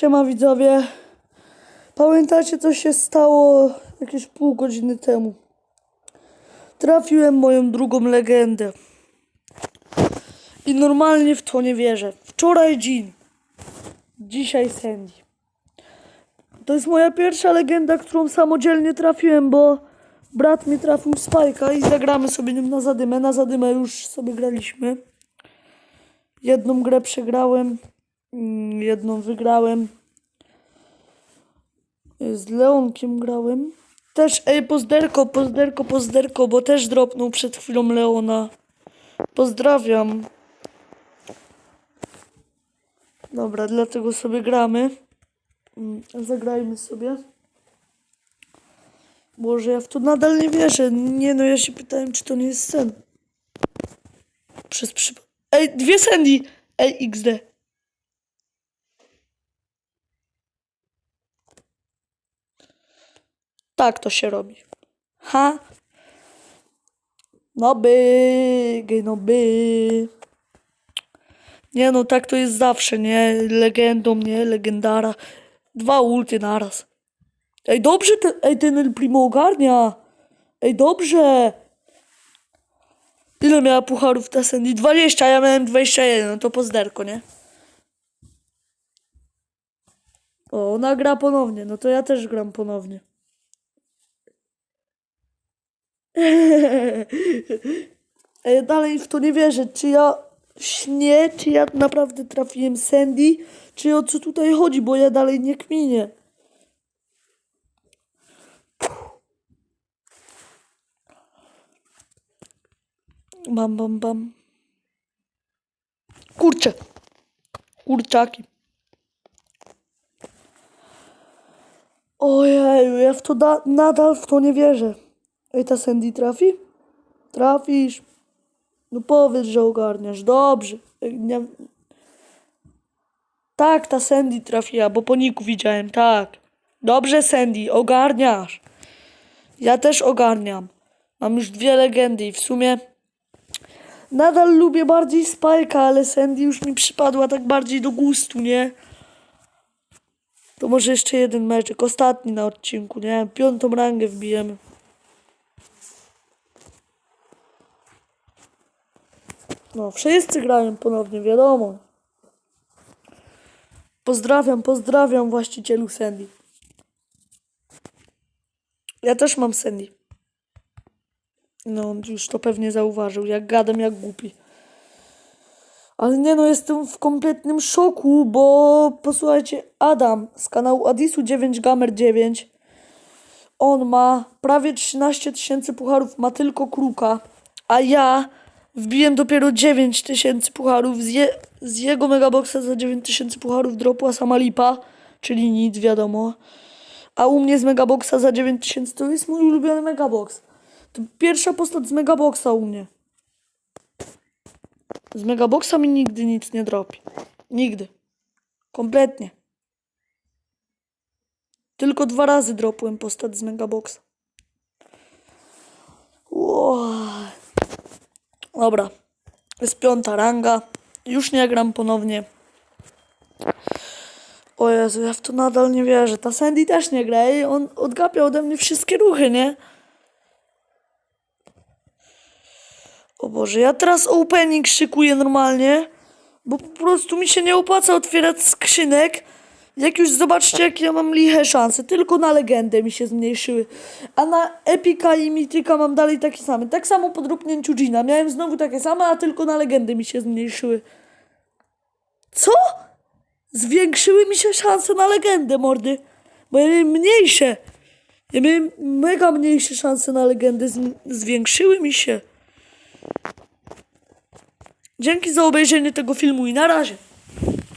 Siema widzowie. Pamiętacie co się stało jakieś pół godziny temu? Trafiłem moją drugą legendę. I normalnie w to nie wierzę. Wczoraj Jean. Dzisiaj Sandy. To jest moja pierwsza legenda, którą samodzielnie trafiłem, bo brat mi trafił Spajka i zagramy sobie nim na zadymę. Na zadymę już sobie graliśmy. Jedną grę przegrałem, jedną wygrałem. Z Leonkiem grałem. Też, ej, pozderko, pozderko, pozderko, bo też dropnął przed chwilą Leona. Pozdrawiam. Dobra, dlatego sobie gramy. Mm, Zagrajmy sobie. Boże, ja w to nadal nie wierzę. Nie no, ja się pytałem, czy to nie jest sen. Przez przypadek. Ej, dwie Sandy! Ej, XD. Tak to się robi. Ha? No by, no by. Nie no, tak to jest zawsze, nie? Legendą, nie? Legendara. Dwa ulty naraz. Ej, dobrze, ten, ej, ten El Primo ogarnia. Ej, dobrze. Ile miała pucharów ta Sandy? 20, a ja miałem 21, no to pozderko, nie? O, ona gra ponownie, no to ja też gram ponownie. Ej, dalej w to nie wierzę, czy ja śnię, czy ja naprawdę trafiłem Sandy, czy o co tutaj chodzi, bo ja dalej nie kminię. Bam, bam, bam. Kurczę. Kurczaki. Ojej, ja w to da- nadal w to nie wierzę. Ej, ta Sandy trafi? Trafisz. No powiedz, że ogarniasz. Dobrze. Nie... Tak, ta Sandy trafiła, bo po niku widziałem, tak. Dobrze, Sandy, ogarniasz. Ja też ogarniam. Mam już dwie legendy i w sumie nadal lubię bardziej Spike'a, ale Sandy już mi przypadła tak bardziej do gustu, nie? To może jeszcze jeden meczek, ostatni na odcinku, nie? Piątą rangę wbijemy. No, wszyscy grają ponownie, wiadomo. Pozdrawiam, pozdrawiam właścicielu Sandy. Ja też mam Sandy. No, on już to pewnie zauważył, jak gadam, jak głupi. Ale nie no, jestem w kompletnym szoku, bo posłuchajcie, Adam z kanału Adisu 9 Gamer 9, on ma prawie 13 tysięcy pucharów, ma tylko kruka, a ja wbiłem dopiero 9 tysięcy pucharów, z, je, z jego megaboxa za 9 tysięcy pucharów dropła sama lipa, czyli nic, wiadomo. A u mnie z megaboxa za 9 tysięcy to jest mój ulubiony megabox. To pierwsza postać z megaboxa u mnie. Z megaboxa mi nigdy nic nie dropi. Nigdy. Kompletnie. Tylko dwa razy dropłem postać z megaboxa. Ło. Dobra. Jest piąta ranga. Już nie gram ponownie. O Jezu, ja w to nadal nie wierzę. Ta Sandy też nie gra i on odgapia ode mnie wszystkie ruchy, nie? O Boże, ja teraz opening szykuję normalnie, bo po prostu mi się nie opłaca otwierać skrzynek. Jak już zobaczcie, jakie ja mam liche szanse. Tylko na legendę mi się zmniejszyły. A na Epika i Mityka mam dalej takie same. Tak samo po dropnięciu Gina. Miałem znowu takie same, a tylko na legendę mi się zmniejszyły. Co? Zwiększyły mi się szanse na legendę, mordy. Bo ja miałem mniejsze. Ja miałem mega mniejsze szanse na legendę. Zwiększyły mi się. Dzięki za obejrzenie tego filmu i na razie.